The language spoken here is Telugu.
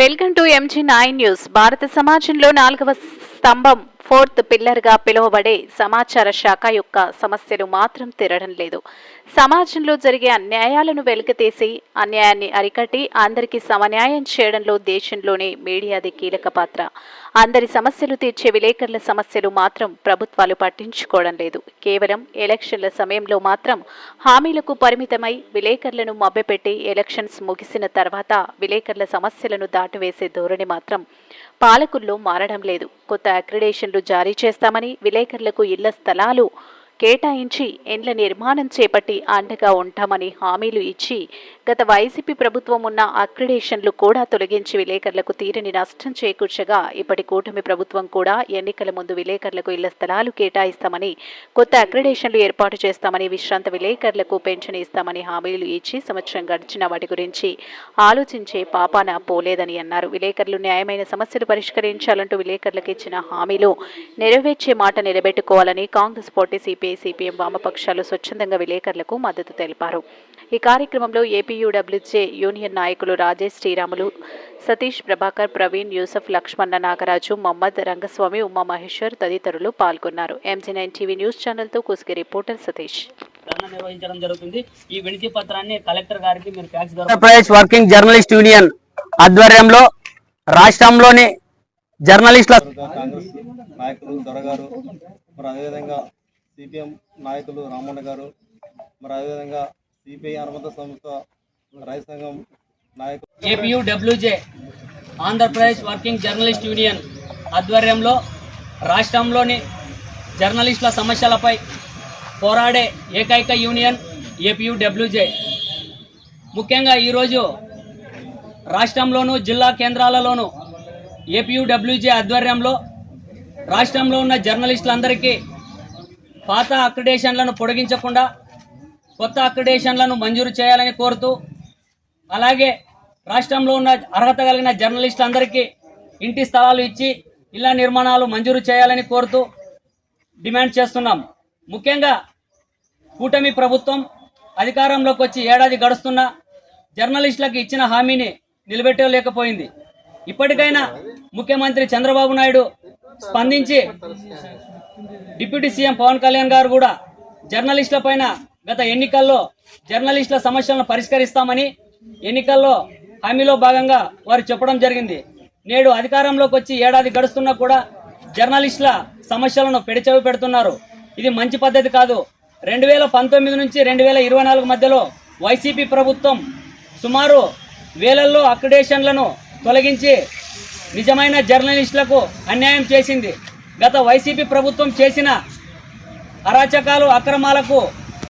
Welcome to MG nine news భారత సమాజంలో నాలుగవ స్తంభం. ఫోర్త్ పిల్లర్గా పిలువబడే సమాచార శాఖ యొక్క సమస్యలు మాత్రం తీరడం లేదు. సమాజంలో జరిగే అన్యాయాలను వెలికితీసి అన్యాయాన్ని అరికట్టి అందరికీ సమన్యాయం చేయడంలో దేశంలోనే మీడియాది కీలక పాత్ర. అందరి సమస్యలు తీర్చే విలేకరుల సమస్యలు మాత్రం ప్రభుత్వాలు పట్టించుకోవడం లేదు. కేవలం ఎలక్షన్ల సమయంలో మాత్రం హామీలకు పరిమితమై విలేకరులను మభ్యపెట్టి ఎలక్షన్స్ ముగిసిన తర్వాత విలేకరుల సమస్యలను దాటివేసే ధోరణి మాత్రం పాలకుల్లో మారడం లేదు. కొత్త అక్రిడేషన్లు జారీ చేస్తామని విలేకరులకు ఇళ్ళ స్థలాలు కేటాయించి ఇండ్ల నిర్మాణం చేపట్టి అండగా ఉంటామని హామీలు ఇచ్చి గత వైసీపీ ప్రభుత్వం ఉన్న అక్రిడేషన్లు కూడా తొలగించి విలేకరులకు తీరని నష్టం చేకూర్చగా ఇప్పటి కూటమి ప్రభుత్వం కూడా ఎన్నికల ముందు విలేకరులకు ఇళ్ళ స్థలాలు కేటాయిస్తామని కొత్త అక్రిడేషన్లు ఏర్పాటు చేస్తామని విశ్రాంత విలేకరులకు పెన్షన్ ఇస్తామని హామీలు ఇచ్చి సంవత్సరం గడిచిన వాటి గురించి ఆలోచించే పాపాన పోలేదని అన్నారు. విలేకరులు న్యాయమైన సమస్యలు పరిష్కరించాలంటూ విలేకరులకు ఇచ్చిన హామీలు నెరవేర్చే మాట నిలబెట్టుకోవాలని కాంగ్రెస్ పార్టీ సిపిఐ సిపిఎం వామపక్షాలు స్వచ్ఛందంగా విలేకరులకు మద్దతు తెలిపారు. ఈ కార్యక్రమంలో ఏపీయూడబ్ల్యూజే యూనియన్ నాయకులు రాజేష్ శ్రీరాములు సతీష్ ప్రభాకర్ ప్రవీణ్ యూసఫ్ లక్ష్మణ నాగరాజు మహమ్మద్ రంగస్వామి ఉమామహేశ్వర్ తదితరులు పాల్గొన్నారు. ఎంజీ నైన్ టీవీ న్యూస్ ఛానల్తో కుసిగి రిపోర్టర్ సతీష్. నిర్వహించడం జరుగుతుంది. ఈ వినతి పత్రాన్ని కలెక్టర్ గారికి మీరు ఆంధ్రప్రదేశ్ వర్కింగ్ జర్నలిస్ట్ యూనియన్ ఆధ్వర్యంలో రాష్ట్రంలోని జర్నలిస్టుల కాంగ్రెస్ నాయకులు దొరగారు. మరి అదేవిధంగా సిపిఎం నాయకులు రామన్న గారు మరి అదేవిధంగా సిపిఐ అనుబంధ సంస్థ రైతు సంఘం నాయకులు. APU WJ Andhra Pradesh working journalist union ఆధ్వర్యంలో రాష్ట్రంలోని జర్నలిస్టుల సమస్యలపై పోరాడే ఏకైక యూనియన్ ఏపీయూ డబ్ల్యూజే ముఖ్యంగా ఈరోజు రాష్ట్రంలోనూ జిల్లా కేంద్రాలలోనూ ఏపీయూ డబ్ల్యూజే ఆధ్వర్యంలో రాష్ట్రంలో ఉన్న జర్నలిస్టులందరికీ పాత అక్రిడేషన్లను పొడిగించకుండా కొత్త అక్రిడేషన్లను మంజూరు చేయాలని కోరుతూ అలాగే రాష్ట్రంలో ఉన్న అర్హత కలిగిన జర్నలిస్టులందరికీ ఇంటి స్థలాలు ఇచ్చి ఇళ్ళ నిర్మాణాలు మంజూరు చేయాలని కోరుతూ డిమాండ్ చేస్తున్నాం. ముఖ్యంగా కూటమి ప్రభుత్వం అధికారంలోకి వచ్చి ఏడాది గడుస్తున్న జర్నలిస్టులకు ఇచ్చిన హామీని నిలబెట్టలేకపోయింది. ఇప్పటికైనా ముఖ్యమంత్రి చంద్రబాబు నాయుడు స్పందించి డిప్యూటీ సీఎం పవన్ కళ్యాణ్ గారు కూడా జర్నలిస్టుల పైన గత ఎన్నికల్లో జర్నలిస్టుల సమస్యలను పరిష్కరిస్తామని ఎన్నికల్లో హామీలో భాగంగా వారు చెప్పడం జరిగింది. నేడు అధికారంలోకి వచ్చి ఏడాది గడుస్తున్నా కూడా జర్నలిస్టుల సమస్యలను పెడిచవి పెడుతున్నారు. ఇది మంచి పద్ధతి కాదు. రెండు వేల పంతొమ్మిది నుంచి రెండు వేల ఇరవై నాలుగు మధ్యలో వైసీపీ ప్రభుత్వం సుమారు వేలల్లో అక్రిడేషన్లను తొలగించి నిజమైన జర్నలిస్టులకు అన్యాయం చేసింది. గత వైసీపీ ప్రభుత్వం చేసిన అరాచకాలు అక్రమాలకు